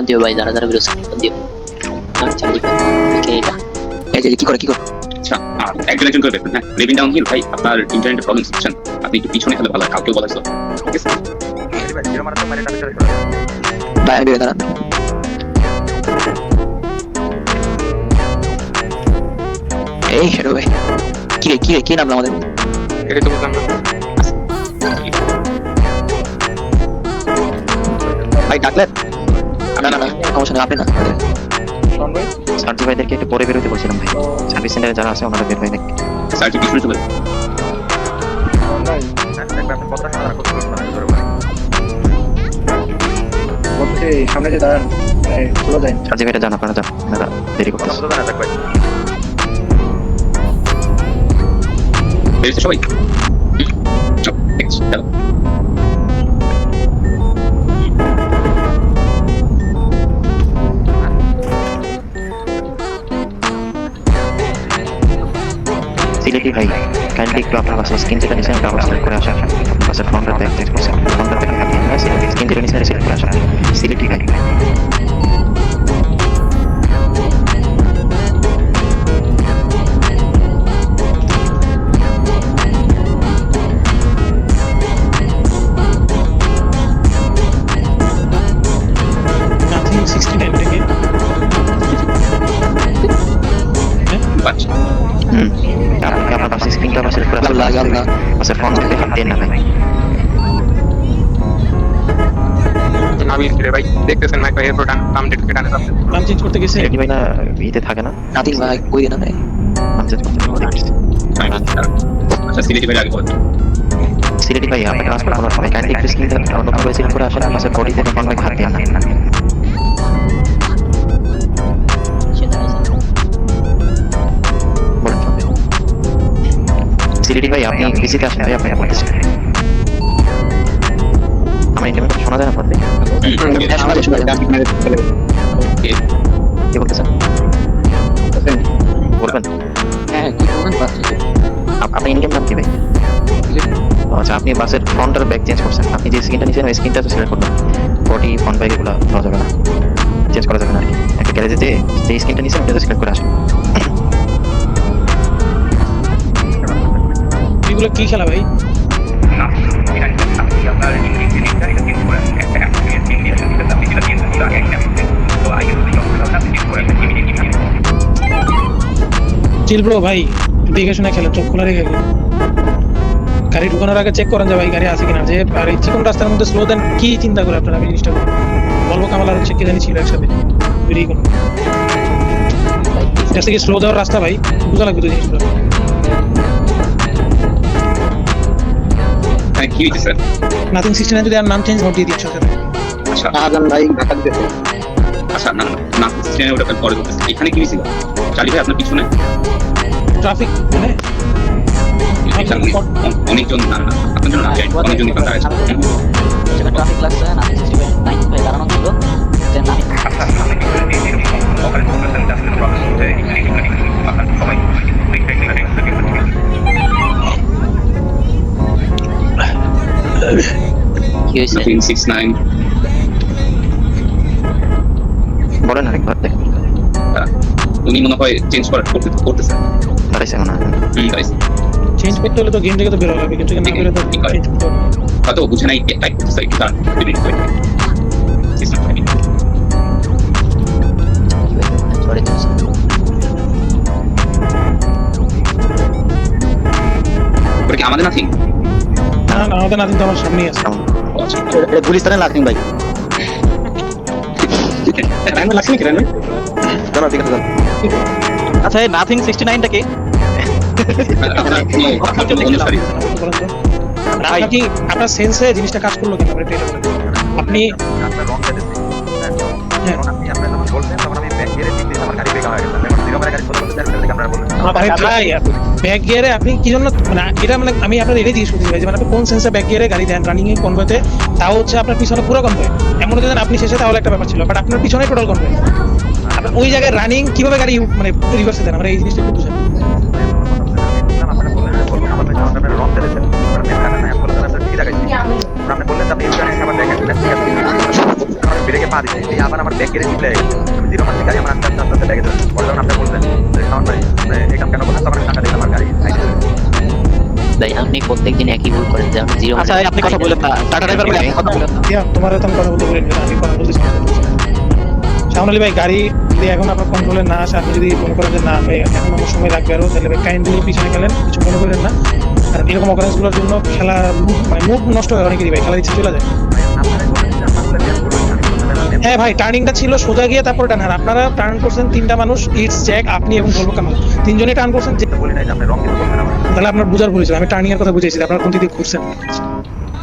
দিও ভাই যারা যারা বেরোচ্ছে রিফান্ড দিও আচ্ছা রিফান্ড কে এটা এই যে কি করে কি করে আচ্ছা একজন একজন করে দেখবেন হ্যাঁ লিভিং ডাউন হিল ভাই আপনার ইন্টারনেটের প্রবলেম শিখছেন আপনি একটু পিছনে খেলে ভালো কাউকে বলা ছিল ঠিক আছে ভাই আমি দাঁড়ান এই হেরো ভাই কি রে কি রে কি নামলো আমাদের এটাই তো বুঝলাম না ভাই ডাকলেন না না না সমস্যা নেই আপনি না। সার্জি ভাইদেরকে একটু পরে বেরোতে বলছিলাম ভাই। সার্ভিস সেন্টারে যারা আছে ওনারা বের হয়ে নাকি। স্যার কি পিছনে চলে সামনে যে দাঁড়ান চলে যায় সার্জি ভাইটা যান আপনারা যান ওনারা দেরি করতেছে। সবাই? হুম, চল, দেখছি, ভাই কাইন্ডলি একটু আপনার বাসের স্ক্রিন থেকে নিচে আবার সিলেক্ট করে আসা বাসের ফোনটা ব্যাক ফোনটা দেখে আপনি স্ক্রিন থেকে নিচে সিলেক্ট করে আসা সিলেটি ভাই রে ভাই দেখতেছেন নাম চেঞ্জ করতে গেছে। ভাই না থাকে না? নাথিং ভাই কই না ভাই নাম চেঞ্জ করতে আচ্ছা সিলেটি ভাই আগে বলেন সিলেটি ভাই আপনাকে ট্রান্সফার করার সময় কাইন্ডলি একটু স্ক্রিনটা নতুন করে সিলেক্ট করে আসেন বাসের বডি থেকে ফ্রন্ট দিয়ে না। সিলেটি ভাই আপনি আসেন ভাই আমার ইন্টারভিউ শোনা যায় না আপনাদের শোনা যায়, শোনা যায়। Okay, কি বলতেছেন বলবেন কি বলবেন পাচ্ছি আপ- আপনার ইনকাম নাম কি আচ্ছা আপনি বাসের ফ্রন্ট ব্যাক চেঞ্জ করছেন আপনি যে স্ক্রিনটা নিয়েছেন ওই স্ক্রিনটা তো সিলেক্ট করবেন বডি ফ্রন্ট ব্যাক এগুলো দেওয়া যাবে না চেঞ্জ করা যাবে না একটা গ্যারেজে যে যে স্ক্রিনটা নিয়েছেন ওটা সিলেক্ট করে আসেন এগুলো কি খেলা ভাই চিল ব্রো ভাই দেখে শুনে খেলেন চোখ খোলা রেখে। গাড়ি ঢুকানোর আগে চেক করেন যে ভাই গাড়ি আছে কিনা। যে আর এই চিকন রাস্তার মধ্যে স্লো দেন কি চিন্তা করে আপনারা? আমি জিনিসটা বলব। কামাল আর হচ্ছে কে জানি ছিল একসাথে। বেরিয়ে কোনো? এটা থেকে স্লো দেওয়ার রাস্তা ভাই বুঝা লাগবে তো জিনিসগুলো। নাথিং সিক্সটি নাইন যদি আর নাম চেঞ্জ নোট দিয়ে দিচ্ছ শাহজাহান ভাই ঢাকা দিতেছে আচ্ছা না না না ওটা পরে করতেছে এখানে কি হয়েছিল চালি ভাই আপনার পিছনে? ট্রাফিক মানে? অনেকজন না না আপনার জন্য অনেকজন এখানে। সেটা ট্রাফিক লাগছে সিক্সটি নাইন ভাই দাঁড়ানো ছিল। দেন আমি কি হয়েছে উনি মনে হয় চেঞ্জ করার করতে করতেছে। দাঁড়াইছে মনে হয়। হুম তাই চেঞ্জ করতে হলে তো গেম থেকে তো বেরো হবে কিন্তু না করে তো কি করে? চেঞ্জ করতে হবে। হয়তো বুঝে নাই টাইপ করতেছে একটু তার দুদিন পরে সিস্টেম কি আমাদের নাথিং না না আমাদের নাথিং তো আমার সামনেই আছে। আচ্ছা। এটা গুলিস্তানের লাকিং ভাই। রান্না লাগছে নাকি রান্না জানো ঠিক আছে আচ্ছা এই নাথিং সিক্সটি নাইনটা কি? কি আপনার সেন্সে জিনিসটা কাজ করল কিনা আপনি ব্যাক গিয়ারে আপনি কি জন্য মানে এটা মানে আমি আপনার এটাই জিজ্ঞেস মানে আপনি কোন সেন্সে ব্যাক গিয়ারে গাড়ি দেন? রানিং এ কনভয়েতে তাও হচ্ছে আপনার পিছনে পুরো কনভয় এমন যদি আপনি শেষে তাহলে একটা ব্যাপার ছিল। বাট আপনার পিছনে টোটাল কনভয় ওই জায়গায় রানিং কীভাবে গাড়ি মানে রিভার্সে দেন? আমরা এই জিনিসটা একটু বুঝেন আপনি বললেন আপনি ইউটার্নে আবার দেখেন ঠিক আছে ব্রেকে পা দিচ্ছি আবার আমার ব্যাগ কেড়ে দিলে আমি জিরো মারছি গাড়ি আমার আস্তে আস্তে আস্তে আস্তে পরে যখন আপনি বললেন যে ভাই আপনি কেন করলেন তখন আমি টাকা দিলাম আমার গাড়ি ভাই আপনি প্রত্যেকদিন একই ভুল করেন যেমন জিরো আচ্ছা আপনি কথা বললেন না। টাটা ড্রাইভার ভাই কথা বললেন না তোমার তো আমি কথা বলতে বলিনি আমি কথা বলতেছি ভাই গাড়ি যদি এখন আপনার কন্ট্রোলে না আসে, আপনি যদি মনে করেন যে না এখন আমার সময় লাগবে আরও, তাহলে কাইন্ডলি পিছনে গেলেন কিছু মনে করেন না। কারণ এরকম অকারেন্সগুলোর জন্য খেলা মানে মুড নষ্ট হয় অনেকেরই ভাই, খেলার ইচ্ছে চলে যায়। হ্যাঁ ভাই টার্নিংটা ছিল, সোজা গিয়ে তারপর টার্ন আর আপনারা টার্ন করছেন তিনটা মানুষ ইটস জ্যাক আপনি এবং বলব কামাল। তিনজনে টার্ন করছেন তাহলে আপনার বুঝার ভুল আমি টার্নিং এর কথা বুঝেছি যে আপনারা কোন দিকে ঘুরছেন?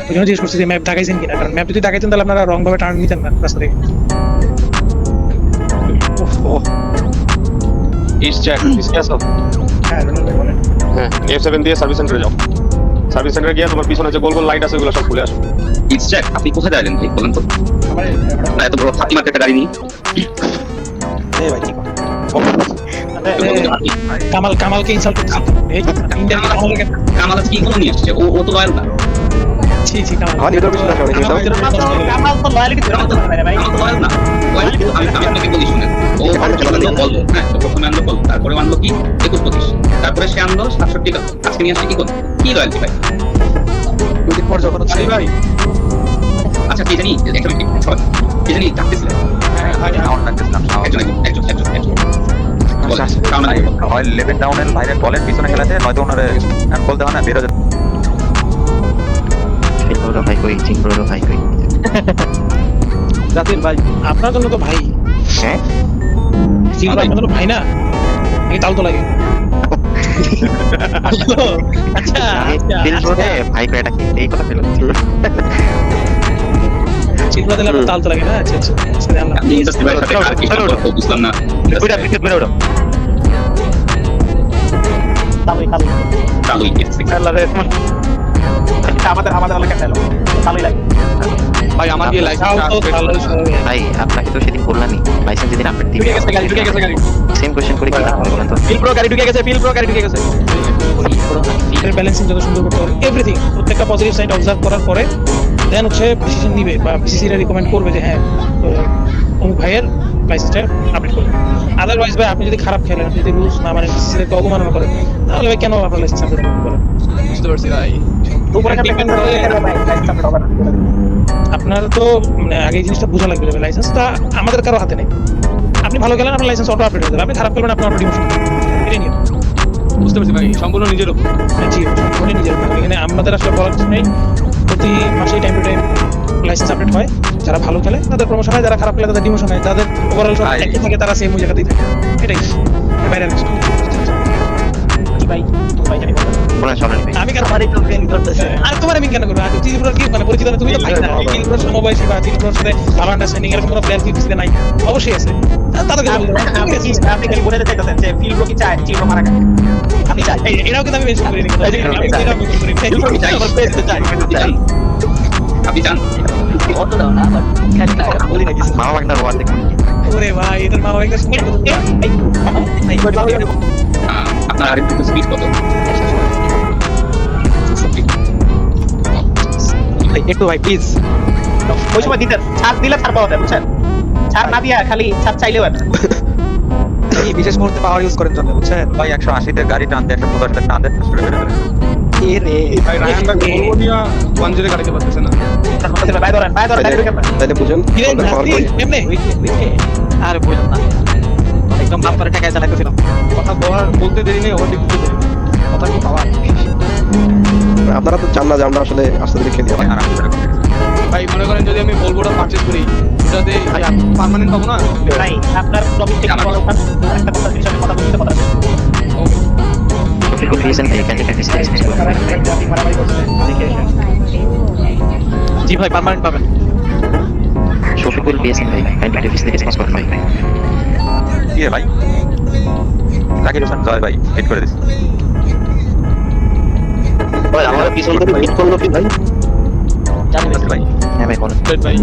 ওই জন্য জিজ্ঞেস করছি যে ম্যাপ দেখাইছেন কিনা? কারণ ম্যাপ যদি দেখাইতেন, তাহলে আপনারা রং ভাবে টার্ন নিতেন না, রাস্তা থেকে। আসো হ্যাঁ রোনাল ভাই বলেন হ্যাঁ এফ সেভেন দিয়ে সার্ভিস সেন্টারে যাও। সার্ভিস সেন্টারে গিয়ে তোমার পিছনে যে গোল গোল লাইট আছে ওগুলো সব খুলে আসো। ইটস জ্যাক আপনি কোথায় দাঁড়ালেন ভাই বলেন তো? না এত বড় ফাঁকি মার্কেটে গাড়ি নিয়ে এই ভাই ঠিক আপনি। কামাল কামালকে ইনসাল্ট ইন্ডিয়ান কামাল কি কোনো নিয়ে আসছে ও ও তো লয়াল না। ছি ছি কামাল। আমার নিউটন বিশ্বাস অনেক কিন্তু কামাল তো লয়ালিটি ধরে রাখতে পারে ভাই। কামাল লয়াল না। লয়াল আমি আমি আপনাকে বলি শুনেন। ও বলব হ্যাঁ প্রথমে আনলো বলব তারপরে আনলো কি? একুশ পঁচিশ। তারপরে সে আনলো সাতষট্টি টাকা। আজকে নিয়ে আসছে কি করবে কি লয়ালটি ভাই? দুদিন পর যখন হচ্ছে। ভাই। আচ্ছা কে জানি? একটা মিনিট সবাই। কে জানি? ডাকতেছিলেন ডাকতেছিলাম একজন একজন। হয় লেভেন ডাউনের বাইরে বলেন পিছনে খেলাতে নয়তো ওনারে বলতে হয় না বেরো যেতে ভাই কই? চিন করো ভাই কই? জাতির ভাই। আপনার জন্য তো ভাই। হ্যাঁ? সিলভার আপনার জন্য ভাই না? এই তাল তো লাগে আচ্ছা আমি ফেল ভাই কই কি এই কথা ফেল দিলে তাল তো লাগে না? আচ্ছা আচ্ছা আচ্ছা, বুঝলাম না। ওইটা ওটা আমাদের আমাদের লাগে ভাই আমার দিয়ে লাইসেন্স তো। ভাই আপনাকে তো সেদিন বললামই লাইসেন্স যেদিন আপডেট দিবে ঢুকে গেছে গাড়ি ঢুকে গেছে গাড়ি। সেম কোশ্চেন করে কি হবে বলেন তো? ফিল প্রো গাড়ি ঢুকে গেছে ফিল প্রো গাড়ি ঢুকে গেছে। এর ব্যালেন্সিং যত সুন্দর করতে হবে এভরিথিং প্রত্যেকটা পজিটিভ সাইড অবজার্ভ করার পরে দেন হচ্ছে ডিসিশন নিবে বা বিসিসিরা রিকমেন্ড করবে যে হ্যাঁ অমুক ভাইয়ের লাইসেন্সটা আপডেট করবে। আদারওয়াইজ ভাই আপনি যদি খারাপ খেলেন আপনি যদি রুলস না মানেন বিসিসিকে অবমাননা করেন তাহলে ভাই কেন আপনার লাইসেন্স আপডেট করেন? বুঝতে পারছি ভাই। আপনার তো মানে আগে এই জিনিসটা বোঝা লাগবে লাইসেন্সটা আমাদের কারও হাতে নেই। আপনি ভালো গেলেন আপনার লাইসেন্স অটো আপডেট হয়ে যাবে। আপনি খারাপ করবেন আপনার অটো ডিমোশন এটাই নিয়ম। বুঝতে পারছি ভাই সম্পূর্ণ নিজের উপর। হ্যাঁ, জি সম্পূর্ণ নিজের উপর। এখানে আমাদের আসলে বলার কিছু নেই। প্রতি মাসে time to time license update হয়। যারা ভালো খেলে তাদের প্রমোশন হয়। যারা খারাপ খেলে তাদের ডিমোশন হয়। যাদের ওভারঅল সব। একই থাকে তারা সেম ওই জায়গাতেই থাকে। এটাই। বাইরে ভাই ভাই জানি বলেন চলেন আমি কেন আমারই তো ফেল করতেছে আর তোমার আমি কেন করব আর ত্রিপুরার কি মানে পরিচিত না তুমি তো ভাই না ত্রিপুরার সমবয়সী বা ত্রিপুরার সাথে ভালো আন্ডারস্ট্যান্ডিং এরকম কোনো প্লেয়ার কি নাই অবশ্যই আছে তাদেরকে আপনি কি বলে দিতে চাইতেছেন যে ফিল কি চায় চিরো মারা খায় আমি চাই এই- কিন্তু আমি মেনশন করিনি কিন্তু। আমি কিন্তু এরাও mention ফিল কি চাই চাই আপনি চান আপনি দাও না আবার খালি বলি না কিছু মামা বাগনার ওয়ার্ড দেখুন ওরে ভাই এদের মা বাবা শুনে আপনার আরেকটু স্পিড কত? ভাই একটু ভাই প্লিজ ওই সময় দিতে ছাড় দিলে ছাড় পাওয়া যায় বুঝছেন? ছাড় না দিয়া খালি ছাড় চাইলেও হবে এই বিশেষ মুহূর্তে পাওয়ার ইউজ করেন জন্য বুঝছেন? ভাই একশো আশিতে গাড়ি টানতে একশো পঁচাশিতে টানতে করে বেরো যাবে এ রে। ভাই রায়ান ভাই বলব নিয়া ওয়ান জিরো গাড়িতে পারতেছে না। তার কথা ছিল, ভাই ধরেন ভাই ধরেন গাড়ি ঢুকে পড়ে। তাহলে বুঝুন কিরে নাতি এমনি আর না। একদম বাপ করে টাকায় চালাইতেছিলাম কথা বলার বলতে দেরি নেই ওভারটেক করতে দেরি কথা কি পাওয়া আপনারা তো চান না যে আমরা আসলে আস্তে ধীরে খেলি ভাই মনে করেন যদি আমি বলবোটা পারচেজ করি ওটাতে পার্মানেন্ট পাবো না ভাই আপনার টপিক থেকে বলা উঠান একটা কথা আমি কথা বলতে কথা. জি ভাই পার্মানেন্ট পাবেন শফিকুল বিএসএন ভাই কাইন্ডলি রেসপন্স করুন ভাই কি ভাই? জাকির হোসেন জয় ভাই হিট করে দিচ্ছি। ভাই আমার পিছন থেকে করল কি ভাই? জানি আচ্ছা ভাই। হ্যাঁ ভাই বলেন। ভাই।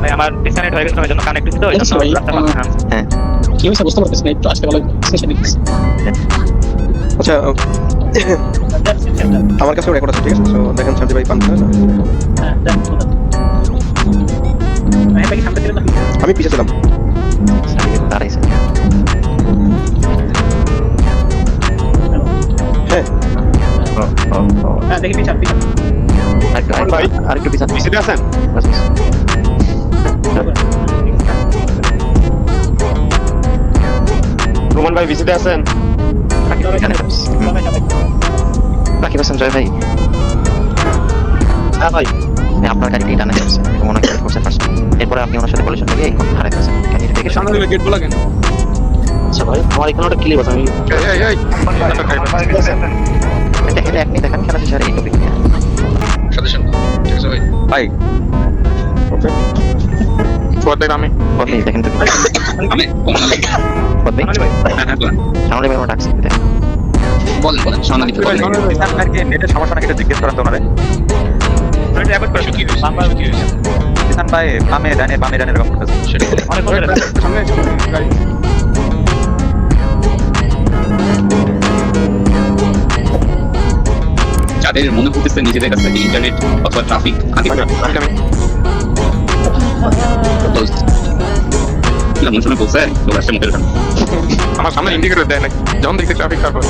ভাই আমার ডিসকানেক্ট হয়ে গেছে জন্য কানেক্ট জন্য রাস্তা হ্যাঁ। কি হয়েছে বুঝতে পারতেছি না একটু ভালো সেশন আচ্ছা. আমার কাছেও রেকর্ড আছে ঠিক আছে। তো দেখেন শান্তি ভাই পান না? হ্যাঁ, আমি পিছিয়ে ছিলাম। দাঁড়াইছে হ্যাঁ ও, ও, ও। হ্যাঁ দেখি পিছান পিছান আরেকটু ভাই। আরেকটু- আরেকটু পিছান পিছিয়ে আছেন বাস, বাস। রোমান ভাই পিছিয়ে আছেন রাকিব এখানে বাস। হুম। রাকিব হাসান জয় ভাই হ্যাঁ ভাই আপনি আপনার গাড়িটি টানে যাচ্ছে মনে হয় করছেন ফার্স্ট এরপরে আপনি ওনার সাথে কলিশন থেকে হারাইতেছেন গাড়িটি দেখে সামনে দিলে গেট বলা কেন? আচ্ছা ভাই আমার এখানে একটা ক্লিপ আছে আমি এই এই এটা হেঁটে আপনি দেখেন খেলা শেষে আর এই টপিক নিয়ে। সাথে সাথে ঠিক আছে ভাই। ভাই। দেখ আমি। দেখেন তো। আমি হ্যাঁ হ্যাঁ। সামনে ভাই আমার ডাকছি দেখেন। বলেন বলেন সোনালি তো বলেন কিষান ভাইকে নেটের সমস্যা নাকি এটা জিজ্ঞেস করেন তো ওনারে। কি হয়েছে? কি হয়েছে? কিষান ভাই বামে ডানে বামে ডানে এরকম করতেছে। সামনে গাড়ি যাদের মনে হতেছে নিজেদের কাছে যে ইন্টারনেট অথবা ট্রাফিক আগে মন শুনে বলছে আমার সামনে ইন্ডিকেটর দেয় না যখন দেখতে ট্রাফিক তারপর